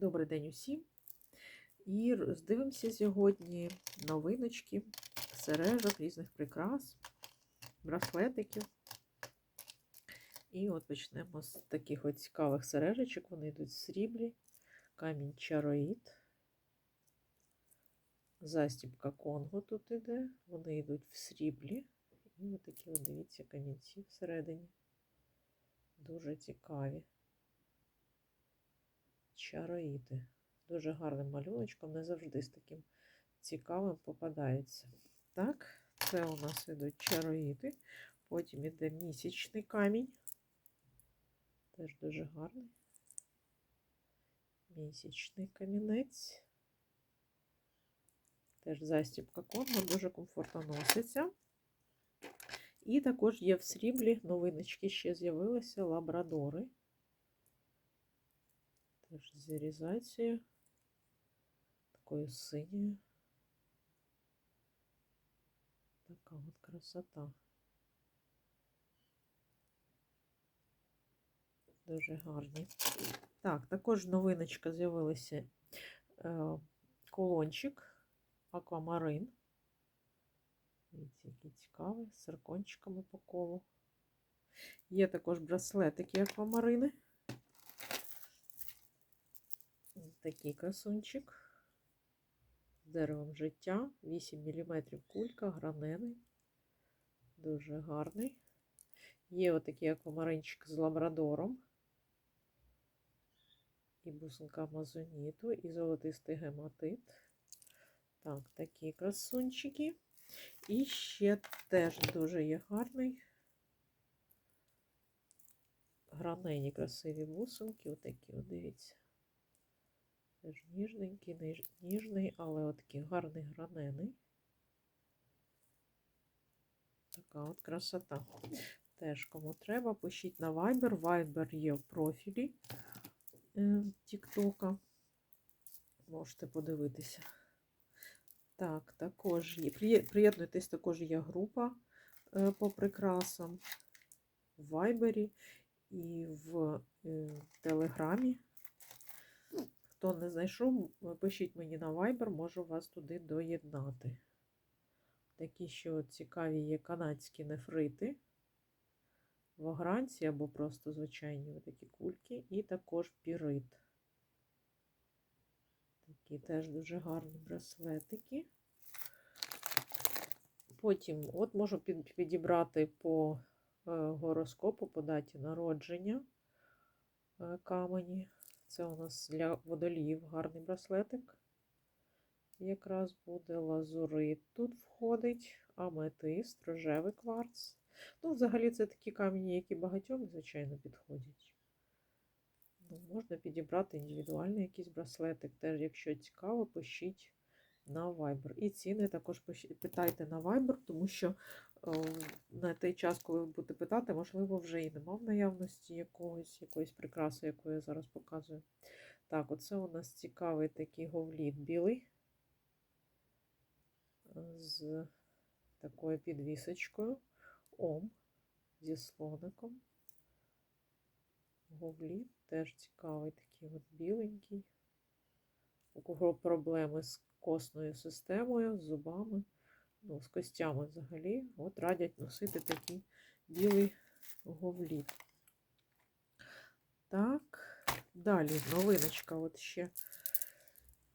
Добрий день усім. І роздивимося сьогодні новиночки, сережок, різних прикрас, браслетиків. І от почнемо з таких от цікавих сережечок. Вони йдуть в сріблі, камінь чароїд, застібка Конго тут іде. Вони йдуть в сріблі. І от такі, от, дивіться, камінці всередині. Дуже цікаві. Чароїди. Дуже гарним малюночком, не завжди з таким цікавим попадається. Так, це у нас йдуть чароїди. Потім іде місячний камінь. Теж дуже гарний. Місячний камінець. Теж застібка конго, дуже комфортно носиться. І також є в сріблі новиночки ще з'явилися лабрадори. Теж з ірізацією. Такою синьою. Така от красота. Дуже гарні. Так, також новиночка з'явилася е, колончик аквамарин. Який цікавий, з циркончиками по колу. Є також браслетики аквамарини. Такий красунчик з деревом життя, 8 мм кулька, гранений, дуже гарний. Є отакий аквамаринчик з лабрадором, і бусинка амазоніту, і золотистий гематит. Так, такі красунчики. І ще теж дуже є гарний. Гранені красиві бусинки, отакі, от дивіться. Теж ніжненький, ніжний, але от такий гарний гранений. Така от красота. Теж кому треба, пишіть на Viber. Viber є в профілі Тіктока. Можете подивитися. Так, також є. Приєднуйтесь, також є група е, по прикрасам в Вайбері і в е, Телеграмі. Хто не знайшов, пишіть мені на Viber, можу вас туди доєднати. Такі, що цікаві є канадські нефрити, вагранці або просто звичайні такі кульки, і також пірит. Такі теж дуже гарні браслетики. Потім, от можу підібрати по е, гороскопу, по даті народження е, камені. Це у нас для водолів гарний браслетик. Якраз буде лазурит тут входить, аметист, рожевий кварц. Ну, взагалі, це такі камені, які багатьом, звичайно, підходять. Ну, Можна підібрати індивідуальний якийсь браслетик. Теж, якщо цікаво, пишіть на Viber. І ціни також питайте на Viber, тому що о, на той час, коли ви будете питати, можливо, вже і нема в наявності якогось, якоїсь прикраси, яку я зараз показую. Так, оце у нас цікавий такий говліт білий з такою підвісочкою. Ом зі слоником. Говліт теж цікавий, такий от біленький. У кого проблеми з косною системою, з зубами, ну, з костями взагалі, от радять носити такий білий говліт. Так, далі новиночка от ще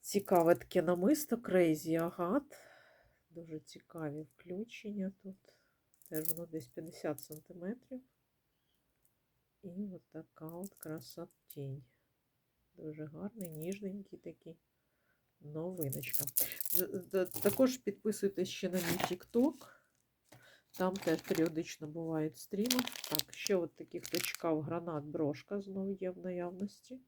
цікаве таке намисто Crazy Агат. Дуже цікаві включення тут. Теж воно десь 50 см. І от така от красотінь. Дуже гарний, ніжненький такий новиночка. Також підписуйтесь ще на мій TikTok. Там теж періодично бувають стріми. Так, ще от таких хто чекав гранат брошка знову є в наявності.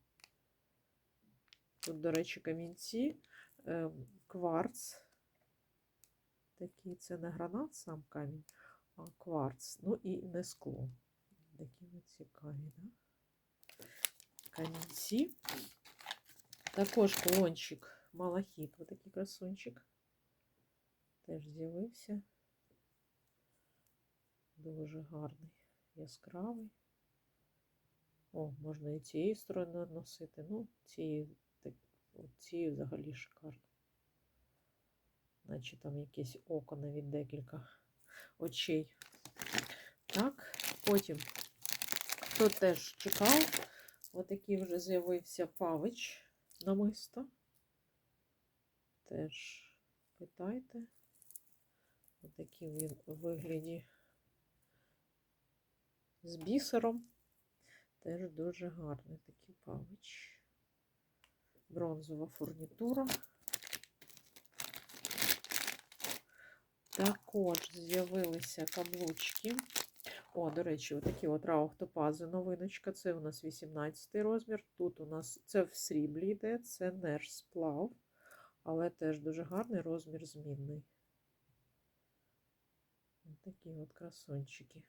Тут, до речі, камінці, ем, кварц. Такий це не гранат, сам камінь, а кварц. Ну і не скло. Такі от цікаві, да? Камінці. Також колончик малахіт, ось такий красунчик. Теж з'явився. Дуже гарний, яскравий. О, можна і цієї сторони носити. Ну, цієї Оці взагалі шикарно. Наче там якесь око навіть декілька очей. Так, потім, хто теж чекав, отакий вже з'явився павич намисто. Теж питайте. Отакий він вигляді з бісером. Теж дуже гарний такий павич. Бронзова фурнітура. Також з'явилися каблучки. О, до речі, отакі от раухтопази новиночка. Це у нас 18 розмір. Тут у нас це в сріблі йде, це нерж сплав, але теж дуже гарний розмір змінний. Ось такі от красончики.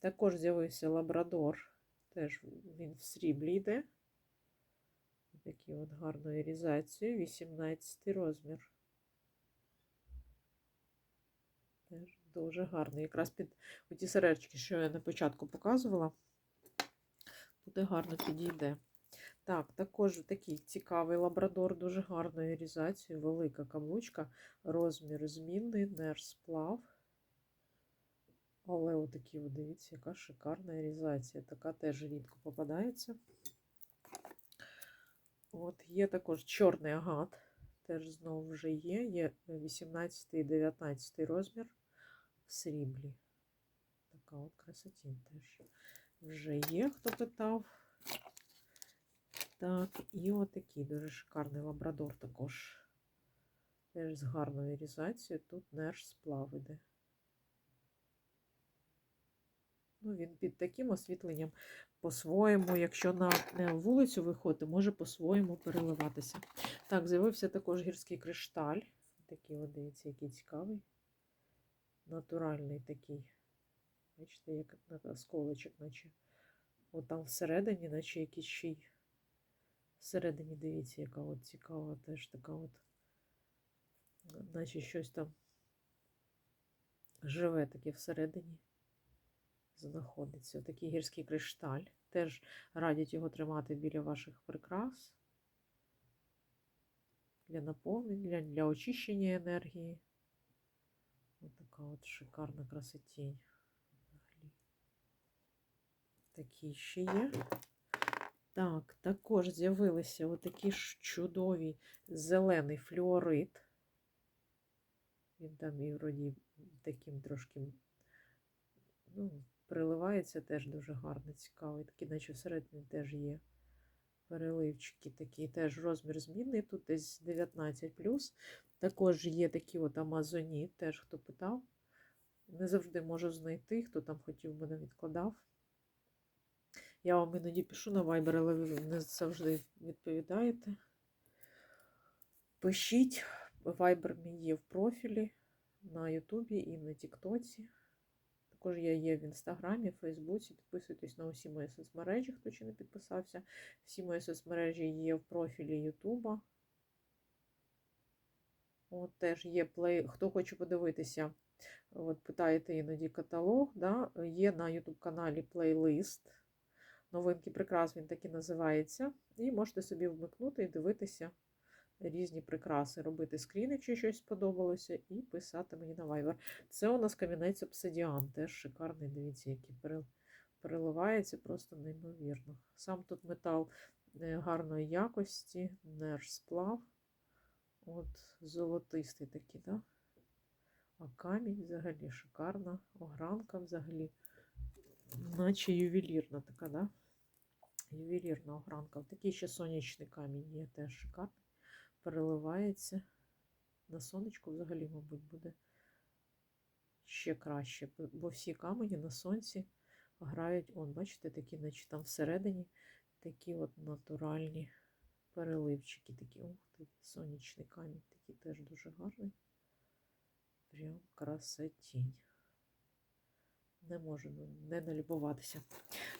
Також з'явився лабрадор. Теж він в сріблі йде. Такі от гарною різацією. 18 розмір. Теж дуже гарний. Якраз під ті сережки, що я на початку показувала, буде гарно підійде. Так, також такий цікавий лабрадор, дуже гарною різацією, велика каблучка, розмір змінний, нерсплав. Але отакі, от, дивіться, яка шикарна різація. Така теж рідко попадається. От Є також чорний агат, теж знову вже є. Є 18 і 19 розмір в сріблі. Така от красотінь теж вже є, хто питав. Так, і отакий дуже шикарний лабрадор також. Теж з гарною різацією. Тут нерж сплав іде. Ну, він під таким освітленням по-своєму, якщо на вулицю виходити, може по-своєму переливатися. Так, з'явився також гірський кришталь. Такий, дивіться, який цікавий. Натуральний такий. Бачите, як осколочок, наче. От там всередині, наче якийсь ще й. Всередині, дивіться, яка от цікава, теж така от, наче щось там живе таке всередині знаходиться. Такий гірський кришталь. Теж радять його тримати біля ваших прикрас. Для наповнення, для очищення енергії. Ось така от шикарна красотінь. Такі ще є. Так, також з'явилися отакі ж чудові зелений флюорит. Він там і вроді таким трошки, ну, Приливається теж дуже гарно, цікавий. Такий, наче всередині теж є переливчики такі. Теж розмір змінний. Тут десь 19. Також є такі от Амазоні, теж хто питав. Не завжди можу знайти, хто там хотів мене відкладав. Я вам іноді пишу на Viber, але ви не завжди відповідаєте. Пишіть, Viber мій є в профілі на Ютубі і на Тіктоці. Також я є в інстаграмі, Фейсбуці. Підписуйтесь на усі мої соцмережі, хто ще не підписався. Всі мої соцмережі є в профілі Ютуба. От теж є плей. Хто хоче подивитися, от питаєте іноді каталог. да? Є на YouTube каналі плейлист. Новинки прикрас, він так і називається. І можете собі вмикнути і дивитися різні прикраси, робити скрін, якщо щось сподобалося, і писати мені на Viber. Це у нас камінець обсидіан, теж шикарний, дивіться, який переливається просто неймовірно. Сам тут метал е, гарної якості, нерж сплав. От золотистий такий, да? А камінь взагалі шикарна, огранка взагалі, наче ювелірна така, да? Ювелірна огранка. Такий ще сонячний камінь є, теж шикарний переливається. На сонечку взагалі, мабуть, буде ще краще, бо всі камені на сонці грають, он, бачите, такі, наче там всередині такі от натуральні переливчики, такі, ух ти, сонячний камінь, такий теж дуже гарний. Прям красотінь. Не можу не налюбуватися.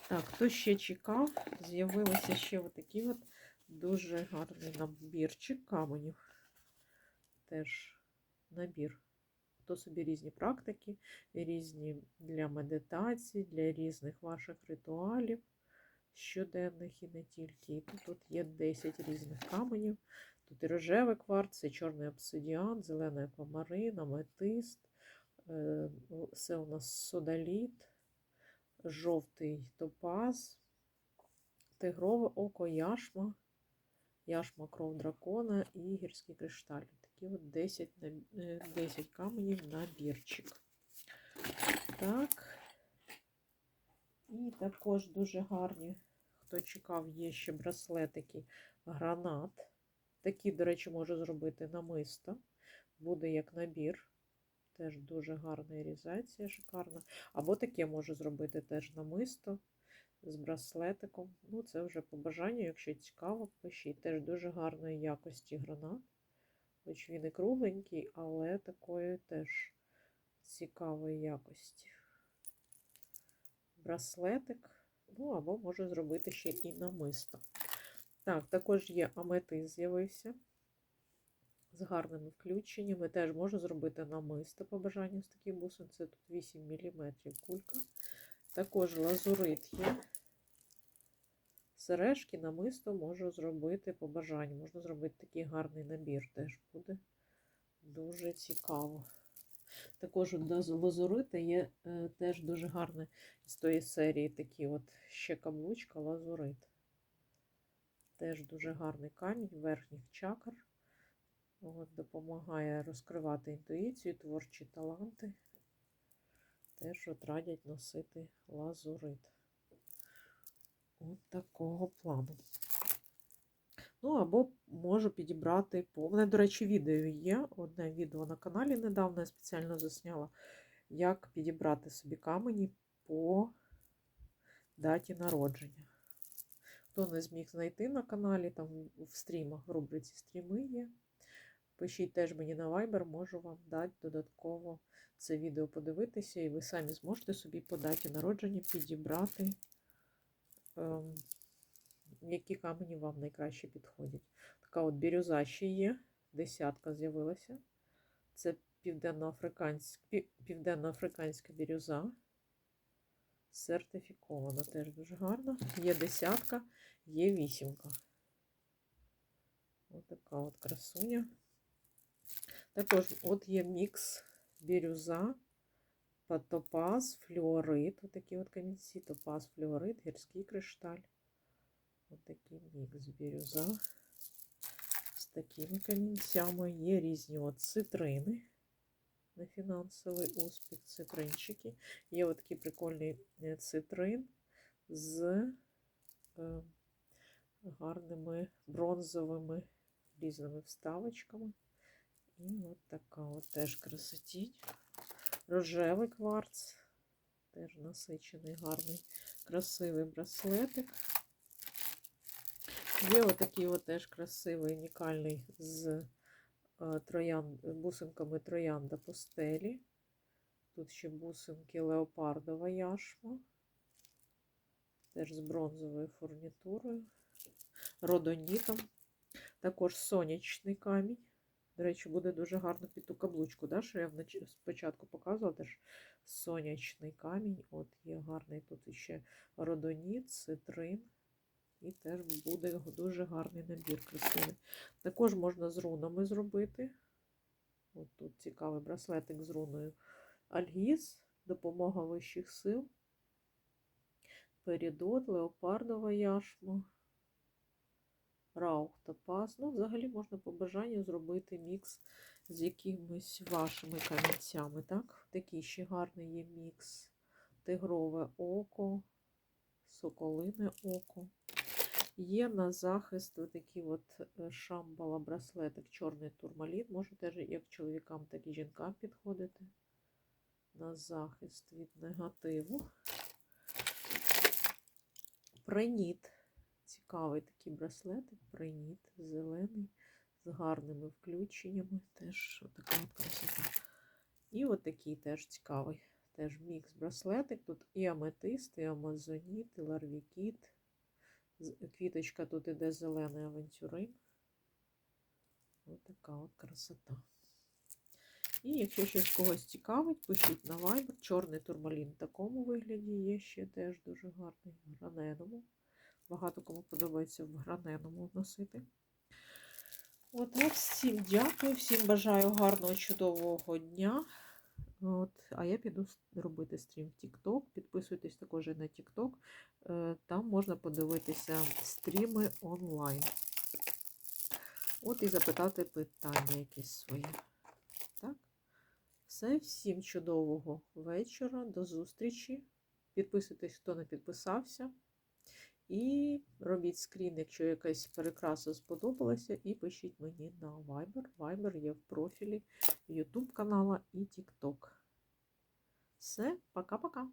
Так, хто ще чекав, з'явилися ще отакі от Дуже гарний набірчик каменів. Теж набір. Хто собі різні практики, різні для медитації, для різних ваших ритуалів. щоденних і не тільки. І тут, тут є 10 різних каменів. Тут і рожевий кварц, і чорний обсидіан, зелений аквамарин, аметист. Е, Це у нас содаліт, жовтий топаз, тигрове око, яшма, яшма кров дракона і гірський кришталь. Такі от 10, е, 10 каменів набірчик. Так. І також дуже гарні, хто чекав, є ще браслетики гранат. Такі, до речі, можу зробити намисто. Буде як набір. Теж дуже гарна ірізація, шикарна. Або таке можу зробити теж намисто з браслетиком. Ну, це вже по бажанню, якщо цікаво, пишіть. Теж дуже гарної якості гранат. Хоч він і кругленький, але такої теж цікавої якості. Браслетик. Ну, або можу зробити ще і намисто. Так, також є аметист з'явився з гарними включеннями. Теж можу зробити намисто по бажанню з таких бусин. Це тут 8 мм кулька. Також лазурит є. Сережки, намисто можу зробити по бажанню. Можна зробити такий гарний набір. Теж буде дуже цікаво. Також до лазурита є е, теж дуже гарне з тої серії такі от ще каблучка лазурит. Теж дуже гарний камінь верхніх чакр. От, допомагає розкривати інтуїцію, творчі таланти. Теж от радять носити лазурит. От такого плану. Ну, або можу підібрати по. У мене, до речі, відео є. Одне відео на каналі недавно я спеціально засняла, як підібрати собі камені по даті народження. Хто не зміг знайти на каналі, там в стрімах, в рубриці стріми є. Пишіть теж мені на Viber, можу вам дати додатково це відео подивитися, і ви самі зможете собі по даті народження підібрати, ем, які камені вам найкраще підходять. Така от бірюза ще є, десятка з'явилася. Це південноафриканська, бірюза. Сертифікована теж дуже гарно. Є десятка, є вісімка. Ось така от красуня. Також от є мікс бірюза, топаз, флюорит. Ось такі от камінці, топаз, флюорит, гірський кришталь. Ось такий мікс бірюза. З такими камінцями є різні от цитрини на фінансовий успіх, цитринчики. Є от такий прикольний е, цитрин з е, гарними бронзовими різними вставочками. І от така от теж красотінь. Рожевий кварц. Теж насичений, гарний, красивий браслетик. Є отакий от теж красивий, унікальний з е, троян, бусинками троянда постелі. Тут ще бусинки леопардова яшма. Теж з бронзовою фурнітурою, родонітом. Також сонячний камінь. До речі, буде дуже гарно під ту каблучку, да, що я спочатку показувала, теж сонячний камінь. От є гарний тут ще родоніт, цитрин. І теж буде дуже гарний набір красивий. Також можна з рунами зробити. От тут цікавий браслетик з руною Альгіз, допомога вищих сил. Перідот, леопардова яшма. Раух та пас. Ну, взагалі можна по бажанню зробити мікс з якимись вашими камінцями. Так? Такий ще гарний є мікс. Тигрове око, соколине око. Є на захист отакий от е, шамбала браслетик, чорний турмалін. Може теж як чоловікам, так і жінкам підходити. На захист від негативу. Преніт. Цікавий такий браслетик, приніт, зелений, з гарними включеннями. Теж така от красота. І от такий теж цікавий. Теж мікс браслетик. Тут і аметист, і амазоніт, і ларвікіт. Квіточка тут іде зелений авантюрин. Ось така от красота. І якщо щось когось цікавить, пишіть на Viber. Чорний турмалін в такому вигляді є ще теж дуже гарний, граненому. Багато кому подобається в граненому носити. От, от всім дякую, всім бажаю гарного, чудового дня. От, а я піду робити стрім в TikTok. Підписуйтесь також на TikTok. Е, Там можна подивитися стріми онлайн. От і запитати питання якісь свої. Так? Все, всім чудового вечора, до зустрічі. Підписуйтесь, хто не підписався. І робіть скрін, якщо якась перекраса сподобалася, і пишіть мені на Viber. Viber є в профілі YouTube канала і TikTok. Все, пока-пока.